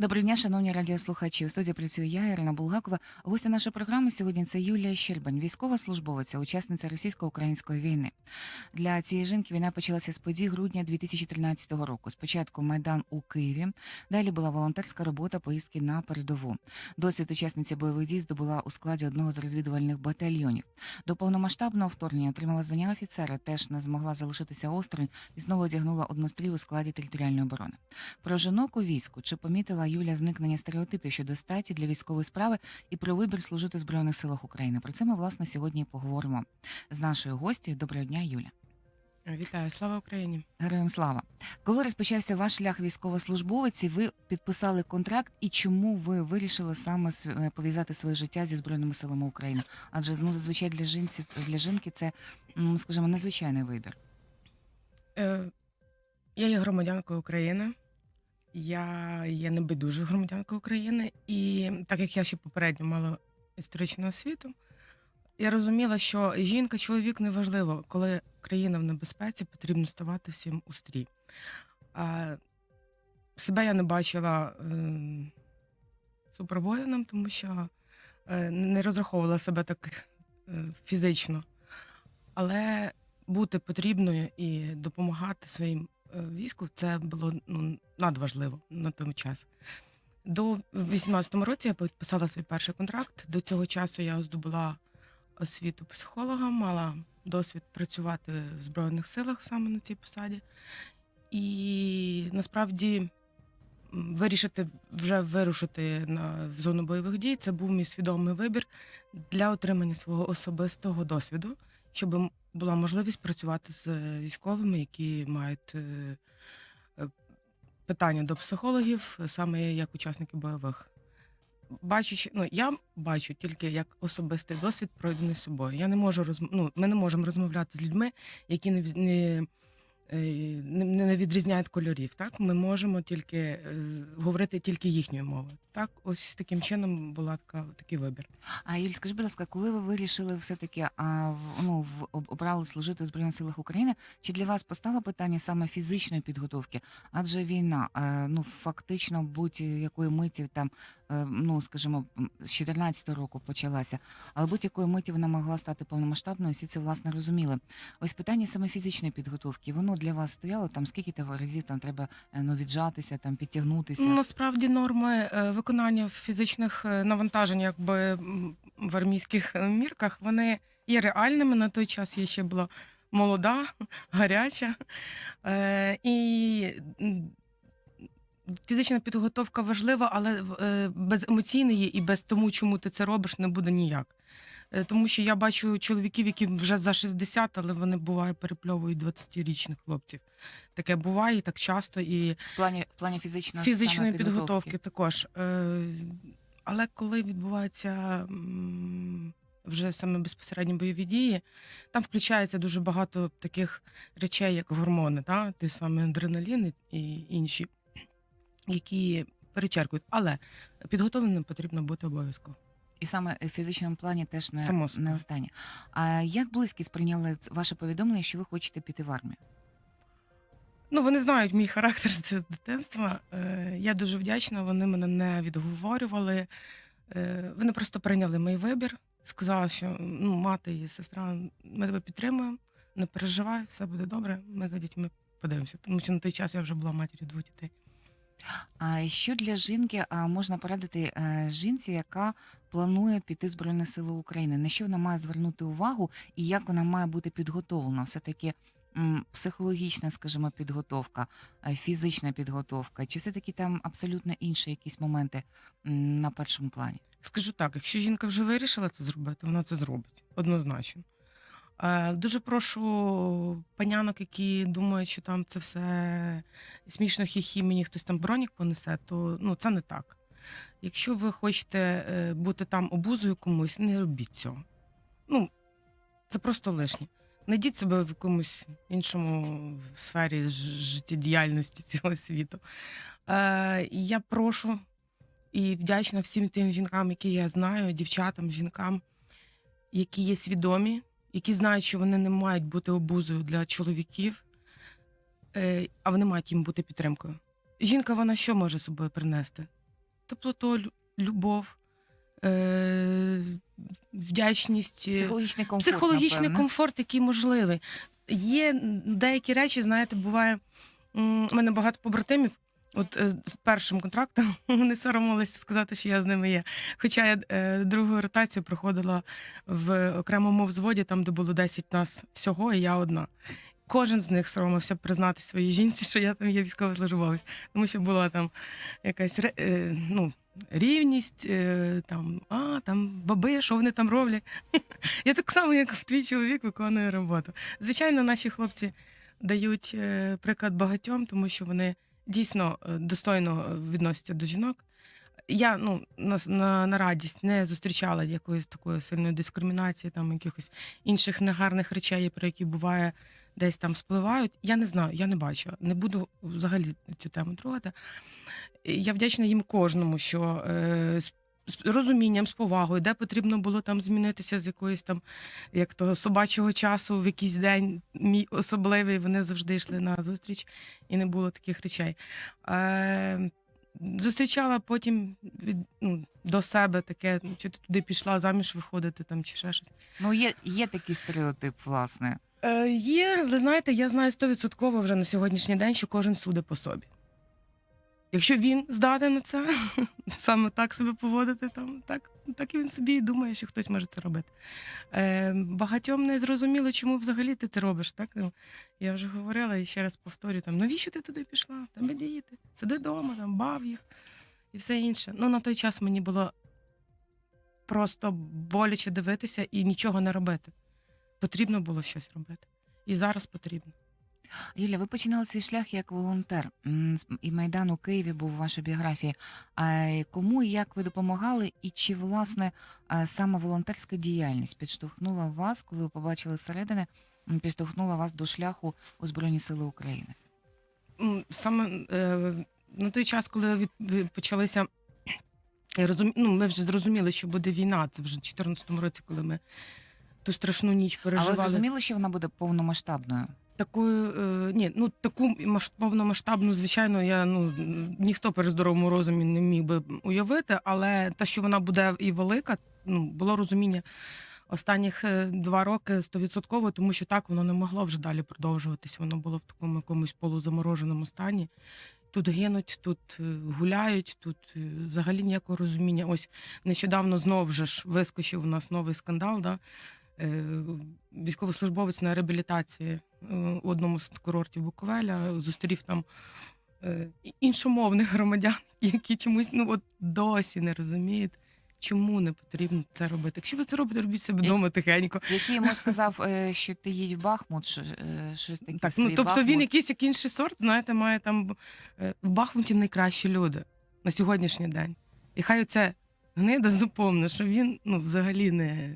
Доброго дня, шановні радіослухачі. У студії працює я, Ірина Булгакова. Гостя нашої програми сьогодні це Юлія Щербань, військова службовиця, учасниця російсько-української війни. Для цієї жінки війна почалася з подій грудня 2013 року. Спочатку майдан у Києві, далі була волонтерська робота, поїздки на передову. Досвід учасниці бойових дій здобула у складі одного з розвідувальних батальйонів. До повномасштабного вторгнення отримала звання офіцера, теж не змогла залишитися осторонь і знову одягнула однострій у складі територіальної оборони. Про жінок у війську чи помітила Юля зникнення стереотипів щодо статі для військової справи і про вибір служити в збройних силах України. Про це ми власне сьогодні і поговоримо з нашою гостю. Доброго дня, Юля. Вітаю, слава Україні! Героям слава. Коли розпочався ваш шлях військовослужбовиці, ви підписали контракт, і чому ви вирішили саме е, пов'язати своє життя зі збройними силами України? Адже ну зазвичай для жінці для жінки це, скажімо, незвичайний вибір. Е, я є громадянкою України. Я є небайдужою громадянкою України, і так як я ще попередньо мала історичну освіту, я розуміла, що жінка, чоловік неважливо, коли країна в небезпеці, потрібно ставати всім у стрій. А, себе я не бачила е, супервоїном, тому що е, не розраховувала себе так е, фізично. Але бути потрібною і допомагати своїм війську це було ну, надважливо на той час. До 18-му році я підписала свій перший контракт. До цього часу я здобула освіту психолога, мала досвід працювати в Збройних силах саме на цій посаді. І насправді вирішити вже вирушити на в зону бойових дій. Це був мій свідомий вибір для отримання свого особистого досвіду, щоб була можливість працювати з е, військовими, які мають е, е, питання до психологів, саме як учасники бойових. Бачучи, ну я бачу тільки як особистий досвід пройдений собою. Я не можу розм... ну, ми не можемо розмовляти з людьми, які не, не, не, не відрізняють кольорів. Так, ми можемо тільки е, говорити тільки їхньою мовою. Так, ось таким чином була така такий вибір. А Юль, скажи, будь ласка, коли ви вирішили все-таки а, в- ну, в, обрали служити в Збройних силах України, чи для вас постало питання саме фізичної підготовки? Адже війна, е, ну фактично будь-якої миті там, е, ну скажімо, з 14 року почалася, але будь-якої миті вона могла стати повномасштабною, всі це власне розуміли. Ось питання саме фізичної підготовки, воно для вас стояло там, скільки того разів там треба е, ну, віджатися, там підтягнутися? Ну, насправді норми е, виконання фізичних е, навантажень, якби в армійських е, мірках, вони є реальними. На той час я ще була молода, гаряча. Е, І фізична підготовка важлива, але е, без емоційної і без тому, чому ти це робиш, не буде ніяк. Е, Тому що я бачу чоловіків, які вже за 60, але вони буває перепльовують 20-річних хлопців. Таке буває і так часто. І В плані в плані фізичної фізичної саме підготовки також. Е, Але коли відбуваються вже саме безпосередньо бойові дії, там включається дуже багато таких речей, як гормони, та? той самий адреналін і інші, які перечеркують. Але підготовленим потрібно бути обов'язково. І саме в фізичному плані теж не, Само собою. не останнє. А як близькі сприйняли ваше повідомлення, що ви хочете піти в армію? Ну, вони знають мій характер з з дитинства. Е, Я дуже вдячна, вони мене не відговорювали. Е, Вони просто прийняли мій вибір, сказали, що ну, мати і сестра, ми тебе підтримуємо, не переживай, все буде добре. Ми за дітьми подивимося. Тому що на той час я вже була матір'ю двох дітей. А що для жінки можна порадити е, жінці, яка планує піти в Збройні Сили України? На що вона має звернути увагу і як вона має бути підготовлена? Все таки психологічна, скажімо, підготовка, е, фізична підготовка, чи все таки там абсолютно інші якісь моменти на першому плані? Скажу так: якщо жінка вже вирішила це зробити, вона це зробить однозначно. Е, Дуже прошу панянок, які думають, що там це все смішно хі-хі, мені хтось там бронік понесе, то ну це не так. Якщо ви хочете е, бути там обузою комусь, не робіть цього. Ну, це просто лишнє. Найдіть себе в якомусь іншому сфері життєдіяльності цього світу. Е, я прошу і вдячна всім тим жінкам, які я знаю, дівчатам, жінкам, які є свідомі, які знають, що вони не мають бути обузою для чоловіків, е, а вони мають їм бути підтримкою. Жінка, вона що може собою принести? Теплоту, лю- любов, е, вдячність, е, Психологічний комфорт. психологічний напевне. комфорт, який можливий. Є деякі речі, знаєте, буває. У мене багато побратимів. От е, з першим контрактом вони соромилися сказати, що я з ними є. Хоча я е, другу ротацію проходила в окремому взводі, там, де було 10 нас всього, і я одна. Кожен з них соромився признати своїй жінці, що я там є військовослужбовець, тому що була там якась е, ну, рівність, е, там, а, там баби, що вони там роблять. Я так само, як твій чоловік, виконую роботу. Звичайно, наші хлопці дають е, приклад багатьом, тому що вони дійсно е, достойно відносяться до жінок. Я ну, на, на, на радість не зустрічала якоїсь такої сильної дискримінації, там якихось інших негарних речей, про які буває десь там спливають. Я не знаю, я не бачу. Не буду взагалі цю тему трогати. Я вдячна їм кожному, що е, з, розумінням, з повагою, де потрібно було там змінитися з якоїсь там, як того собачого часу в якийсь день мій особливий. Вони завжди йшли на зустріч, і не було таких речей. Е, зустрічала потім від, ну, до себе таке, чи ти туди пішла заміж виходити там, чи ще щось. Ну, є, є такий стереотип, власне. Е, є, ви знаєте, я знаю стовідсотково вже на сьогоднішній день, що кожен судить по собі. Якщо він здатен на це, саме так себе поводити, там, так, так і він собі і думає, що хтось може це робити. Е, багатьом не зрозуміло, чому взагалі ти це робиш. Так? Ну, Я вже говорила і ще раз повторюю, там, навіщо ти туди пішла? Тебе діти, сиди вдома, там, бав їх і все інше. Ну, на той час мені було просто боляче дивитися і нічого не робити. Потрібно було щось робити. І зараз потрібно. Юля, ви починали свій шлях як волонтер, і Майдан у Києві був у вашій біографії. А кому і як ви допомагали, і чи власне саме волонтерська діяльність підштовхнула вас, коли ви побачили зсередини, м, підштовхнула вас до шляху у Збройні Сили України? Саме е, на той час, коли ви- почалися. Розум... ну, ми вже зрозуміли, що буде війна. Це вже в 2014 році, коли ми ту страшну ніч переживали. Але зрозуміло, що вона буде повномасштабною. Такою, е, ні, ну таку повномасштабну, звичайно, я ну ніхто при здоровому розумі не міг би уявити, але те, що вона буде і велика, ну було розуміння останніх е, два роки стовідсотково, тому що так воно не могло вже далі продовжуватись. Воно було в такому якомусь полузамороженому стані. Тут гинуть, тут е, гуляють, тут взагалі ніякого розуміння. Ось нещодавно знов вже ж вискочив у нас новий скандал. Да? Е, Військовослужбовець на реабілітації е, у одному з курортів Буковеля зустрів там е, іншомовних громадян, які чомусь ну от досі не розуміють, чому не потрібно це робити. Якщо ви це робите, робіть себе вдома тихенько. Який йому сказав, що ти їдь в Бахмут, що, щось таке. Так, ну тобто він якийсь як інший сорт, знаєте, має там в Бахмуті найкращі люди на сьогоднішній день. І хай оце гнида запомне, що він ну взагалі не,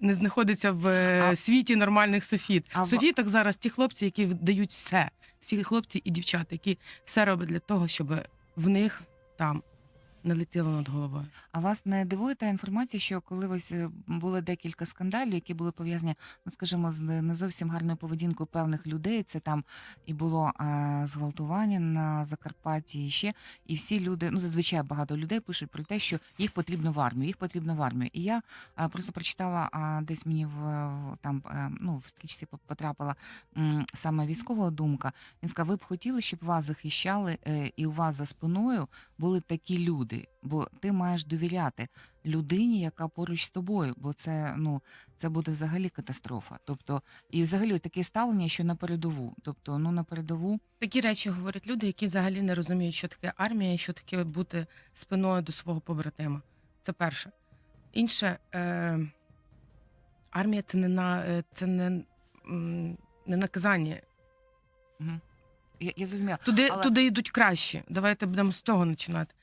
не знаходиться в е, А- світі нормальних софіт. А софітах зараз ті хлопці, які дають все, всі хлопці і дівчата, які все роблять для того, щоб в них там не летіло над головою. А вас не дивує та інформація, що коли ось е, були декілька скандалів, які були пов'язані, ну скажімо, з не зовсім гарною поведінкою певних людей. Це там і було е, зґвалтування на Закарпатті, і ще і всі люди, ну зазвичай багато людей пишуть про те, що їх потрібно в армію, їх потрібно в армію. І я е, просто прочитала а, десь мені в в- там е, ну в стрічці по- потрапила м, саме військова думка. Він сказав, ви б хотіли, щоб вас захищали, е, і у вас за спиною були такі люди, бо ти маєш довіряти людині, яка поруч з тобою, бо це ну це буде взагалі катастрофа. Тобто, і взагалі таке ставлення, що на передову. Тобто, ну на передову Такі речі говорять люди, які взагалі не розуміють, що таке армія і що таке бути спиною до свого побратима. Це перше. Інше, е, армія це не на е, це не, не наказання. Мгм. я, я зрозуміла. Туди, Але- туди йдуть кращі. Давайте будемо з того починати.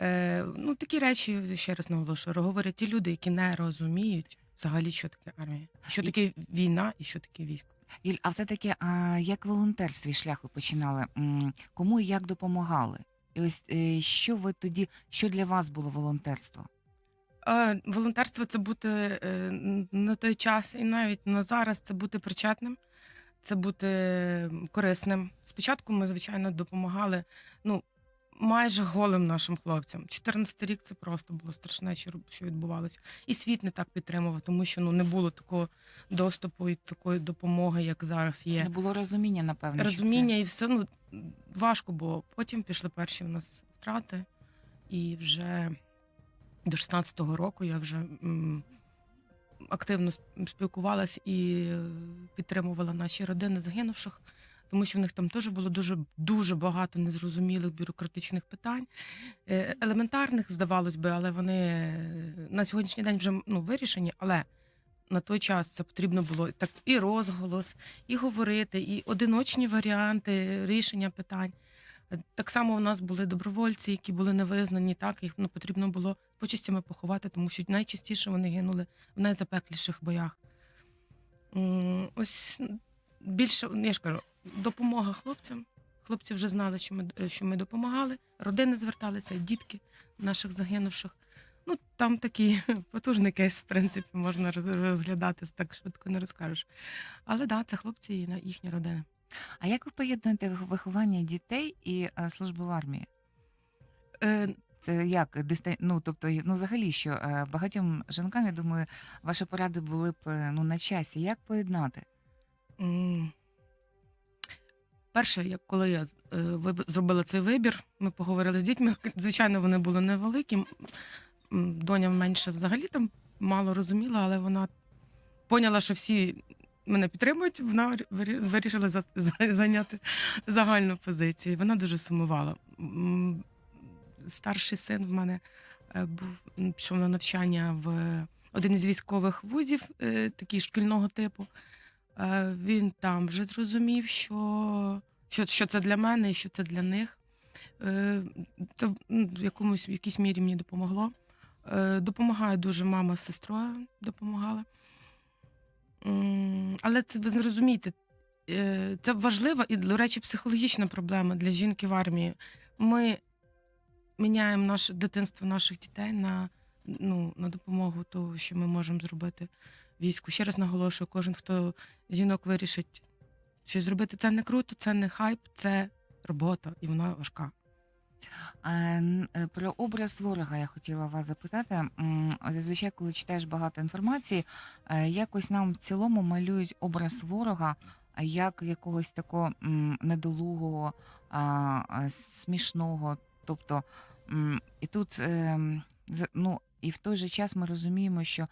Е, ну, такі речі, ще раз наголошую, говорять ті люди, які не розуміють взагалі, що таке армія, що І- таке війна і що таке військо. Юль, а все таки, а як волонтер свій шлях ви починали? М, Кому і як допомагали? І ось е, що ви тоді, що для вас було волонтерство? Е, волонтерство це бути е, на той час і навіть на зараз це бути причетним, це бути корисним. Спочатку ми, звичайно, допомагали ну, майже голим нашим хлопцям. 14 рік це просто було страшне, що, що відбувалося. І світ не так підтримував, тому що ну, не було такого доступу і такої допомоги, як зараз є Не було розуміння, напевно. розуміння і все ну важко було. Потім пішли перші у нас втрати, і вже до 16-го року я вже м, активно сп- спілкувалась і е, підтримувала наші родини загинувших. Тому що в них там теж було дуже дуже багато незрозумілих бюрократичних питань, Е, елементарних, здавалось би, але вони е, на сьогоднішній день вже ну, вирішені. Але на той час це потрібно було так і розголос, і говорити, і одиночні варіанти рішення питань. Е, Так само у нас були добровольці, які були невизнані, так їх ну, потрібно було почистями поховати, тому що найчастіше вони гинули в найзапекліших боях. Ось більше, я ж кажу, допомога хлопцям. Хлопці вже знали, що ми, що ми допомагали. Родини зверталися, дітки наших загинувших. Ну, там такий потужний кейс, в принципі, можна розглядати, так швидко не розкажеш. Але так, да, це хлопці і їхні родини. А як ви поєднуєте виховання дітей і е, службу в армії? Е, Це як ну, тобто, ну взагалі, що е, багатьом жінкам, я думаю, ваші поради були б е, ну на часі. Як поєднати? Перше, як коли я е, зробила цей вибір, ми поговорили з дітьми. Звичайно, вони були невеликі. Доня менше взагалі там мало розуміла, але вона поняла, що всі мене підтримують. Вона вирішила за- за- зайняти загальну позицію. Вона дуже сумувала. Старший син в мене е, був пішов на навчання в один із військових вузів, е, такий шкільного типу. Е, Він там вже зрозумів, що, що, що це для мене і що це для них. Е, Це ну, в якомусь в якійсь мірі мені допомогло. Е, Допомагає дуже мама з сестрою допомагала. Але це ви зрозумієте, е, це важлива і, до речі, психологічна проблема для жінки в армії. Ми міняємо наше дитинство наших дітей на, ну, на допомогу того, що ми можемо зробити війську. Ще раз наголошую, кожен, хто жінок вирішить щось зробити, це не круто, це не хайп, це робота, і вона важка. Н- е, Про образ ворога я хотіла вас запитати. Зазвичай, коли читаєш багато інформації, е, якось нам в цілому малюють образ ворога як якогось такого недолугого, смішного. Тобто, і тут ем, ну, і в той же час ми розуміємо, що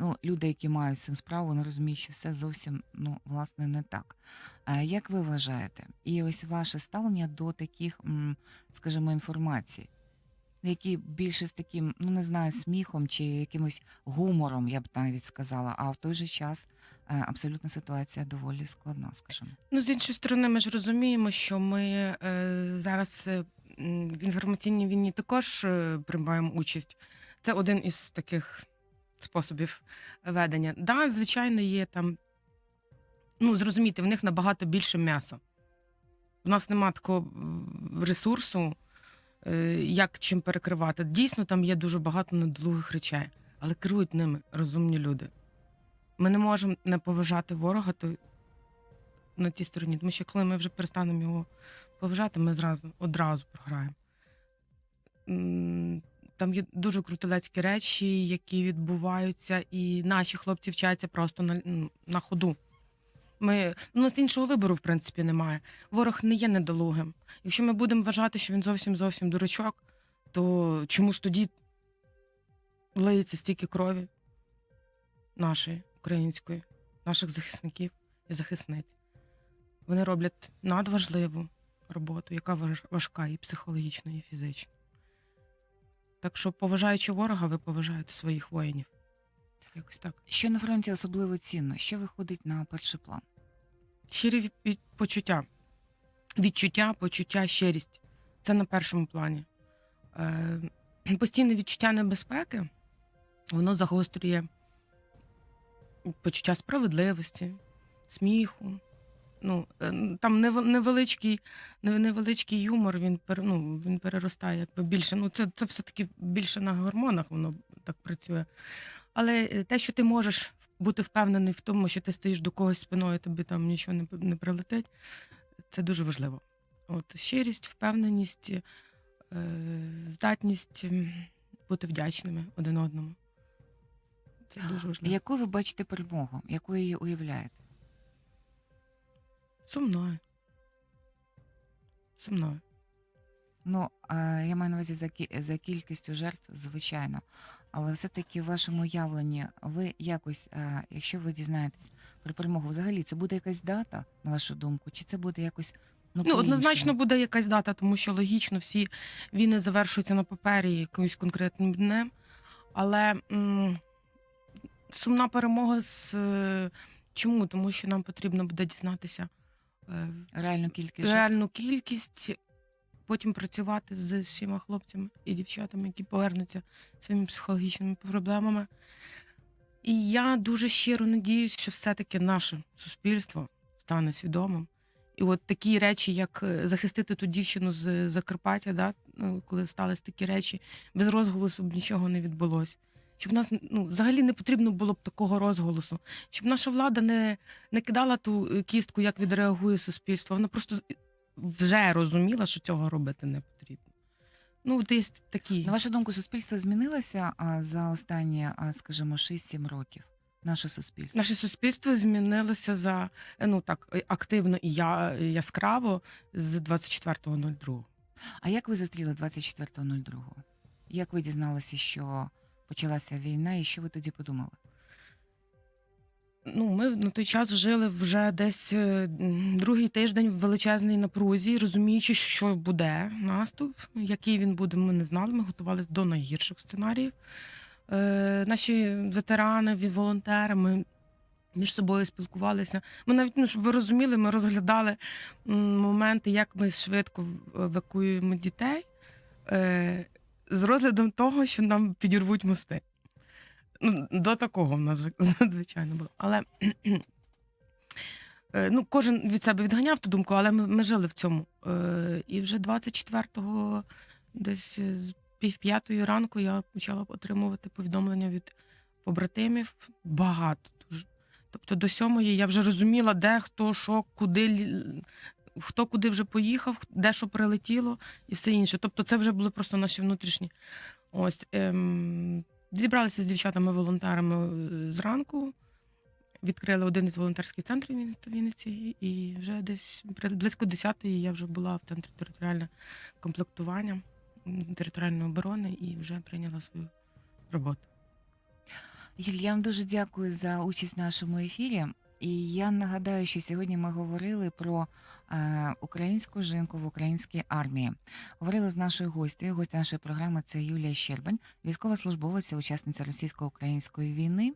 ну, люди, які мають цим справу, вони розуміють, що все зовсім ну, власне не так. Як ви вважаєте? І ось ваше ставлення до таких, скажімо, інформацій, які більше з таким, ну не знаю, сміхом чи якимось гумором, я б навіть сказала, а в той же час е, абсолютно ситуація доволі складна, скажімо. Ну, з іншої сторони, ми ж розуміємо, що ми е, зараз е, в інформаційній війні також е, приймаємо участь. Це один із таких способів ведення. Да, звичайно, є там. Ну, зрозумійте, в них набагато більше м'яса. У нас нема такого ресурсу, е, як чим перекривати. Дійсно, там є дуже багато недолугих речей, але керують ними розумні люди. Ми не можемо не поважати ворога, то на тій стороні. Тому що коли ми вже перестанемо його поважати, ми зразу одразу програємо. Там є дуже крутелецькі речі, які відбуваються, і наші хлопці вчаться просто на, на ходу. Ми, у нас іншого вибору, в принципі, немає. Ворог не є недолугим. Якщо ми будемо вважати, що він зовсім зовсім дурачок, то чому ж тоді лиється стільки крові нашої української, наших захисників і захисниць? Вони роблять надважливу роботу, яка важка і психологічно, і фізично. Так що, поважаючи ворога, ви поважаєте своїх воїнів. Якось так. Що на фронті особливо цінно? Що виходить на перший план? Щирі від- від- почуття. Відчуття, почуття, щирість. Це на першому плані. Е, постійне відчуття небезпеки, воно загострює почуття справедливості, сміху. Ну, е, там невеличкий, невеличкий юмор, він, пер, ну, він переростає якби більше. Ну, це, це все-таки більше на гормонах воно так працює. Але е, те, що ти можеш бути впевнений в тому, що ти стоїш до когось спиною, тобі там нічого не, не прилетить, це дуже важливо. От щирість, впевненість, е, здатність бути вдячними один одному. Це дуже важливо. Яку ви бачите перемогу? Яку її уявляєте? Сумною. Сумною. Ну, я маю на увазі за, за кількістю жертв, звичайно. Але все-таки в вашому уявленні ви якось, якщо ви дізнаєтесь про перемогу, взагалі це буде якась дата, на вашу думку, чи це буде якось ну, Ну, однозначно буде якась дата, тому що логічно всі війни завершуються на папері якимось конкретним днем. Але м, сумна перемога з е, чому? Тому що нам потрібно буде дізнатися реальну кількість реальну кількість, потім працювати з всіма хлопцями і дівчатами, які повернуться своїми психологічними проблемами. І я дуже щиро надіюсь, що все-таки наше суспільство стане свідомим. І от такі речі, як е, захистити ту дівчину з Закарпаття, да, ну, коли сталися такі речі, без розголосу б нічого не відбулося. Щоб нас ну, взагалі не потрібно було б такого розголосу, щоб наша влада не, не кидала ту е, кістку, як відреагує суспільство. Вона просто вже розуміла, що цього робити не потрібно. Ну, є такі. На вашу думку, суспільство змінилося а, за останні, а, скажімо, 6-7 років? Наше суспільство. Наше суспільство змінилося за е, ну так е, активно і я, яскраво з 24.02. А як ви зустріли 24.02? Як ви дізналися, що почалася війна, і що ви тоді подумали? Ну, ми на той час жили вже десь е, другий тиждень в величезній напрузі, розуміючи, що буде наступ. Який він буде, ми не знали. Ми готувалися до найгірших сценаріїв. Е, наші ветерани, волонтери, ми між собою спілкувалися. Ми навіть, ну, щоб ви розуміли, ми розглядали моменти, як ми швидко евакуюємо дітей е, з розглядом того, що нам підірвуть мости. Ну, до такого в нас звичайно було. Але е, ну, кожен від себе відганяв ту думку, але ми, ми жили в цьому. Е, І вже 24-го, десь з півп'ятої ранку, я почала отримувати повідомлення від побратимів. Багато дуже. Тобто до сьомої я вже розуміла, де хто, що, куди. Хто куди вже поїхав, де що прилетіло і все інше. Тобто, це вже були просто наші внутрішні. Ось ем, зібралися з дівчатами-волонтерами е, зранку, відкрили один із волонтерських центрів Вінниці, і вже десь близько 10-ї я вже була в центрі територіального комплектування територіальної оборони і вже прийняла свою роботу. Юль, я вам дуже дякую за участь в нашому ефірі. І я нагадаю, що сьогодні ми говорили про е, українську жінку в українській армії. Говорили з нашою гостю. Гостя нашої програми це Юлія Щербань, військовослужбовиця, учасниця російсько-української війни.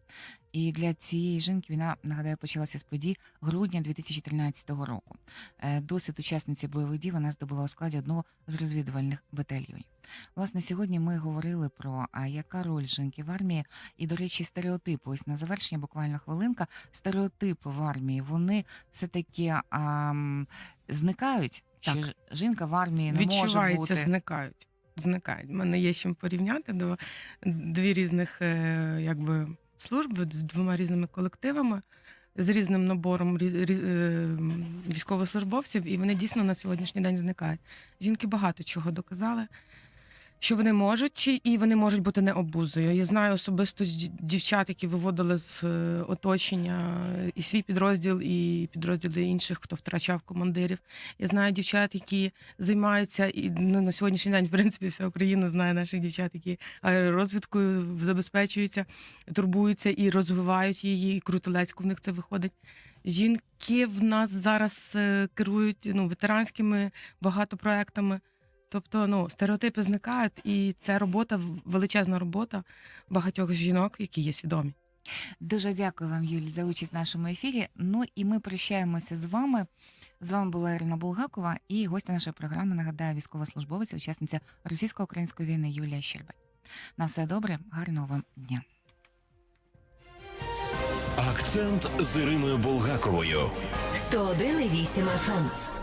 І для цієї жінки війна нагадаю почалася з подій грудня 2013 року. Е, досвід учасниці бойових дій вона здобула у складі одного з розвідувальних батальйонів. Власне, сьогодні ми говорили про а, яка роль жінки в армії, і, до речі, стереотипи. Ось на завершення буквально хвилинка. Стереотипи в армії вони все таки а, зникають. Що Так. ж- жінка в армії не може бути. зникають. Зникають. У мене є чим порівняти до дві різних е, якби, служби з двома різними колективами, з різним набором е, військовослужбовців, і вони дійсно на сьогоднішній день зникають. Жінки багато чого доказали. Що вони можуть, і вони можуть бути не обузою. Я знаю особисто дівчат, які виводили з е, оточення і свій підрозділ, і підрозділи інших, хто втрачав командирів. Я знаю дівчат, які займаються і ну, на сьогоднішній день, в принципі, вся Україна знає наших дівчат, які аеророзвідкою забезпечуються, турбуються і розвивають її. І крутелецько в них це виходить. Жінки в нас зараз е, керують ну, ветеранськими багато проектами. Тобто, ну, стереотипи зникають, і це робота, величезна робота багатьох жінок, які є свідомі. Дуже дякую вам, Юль, за участь в нашому ефірі. Ну і ми прощаємося з вами. З вами була Ірина Булгакова і гостя нашої програми. Нагадаю, військовослужбовиця, учасниця російсько-української війни Юлія Щербань. На все добре, гарного вам дня. Акцент з Іриною Булгаковою. 101,8 FM.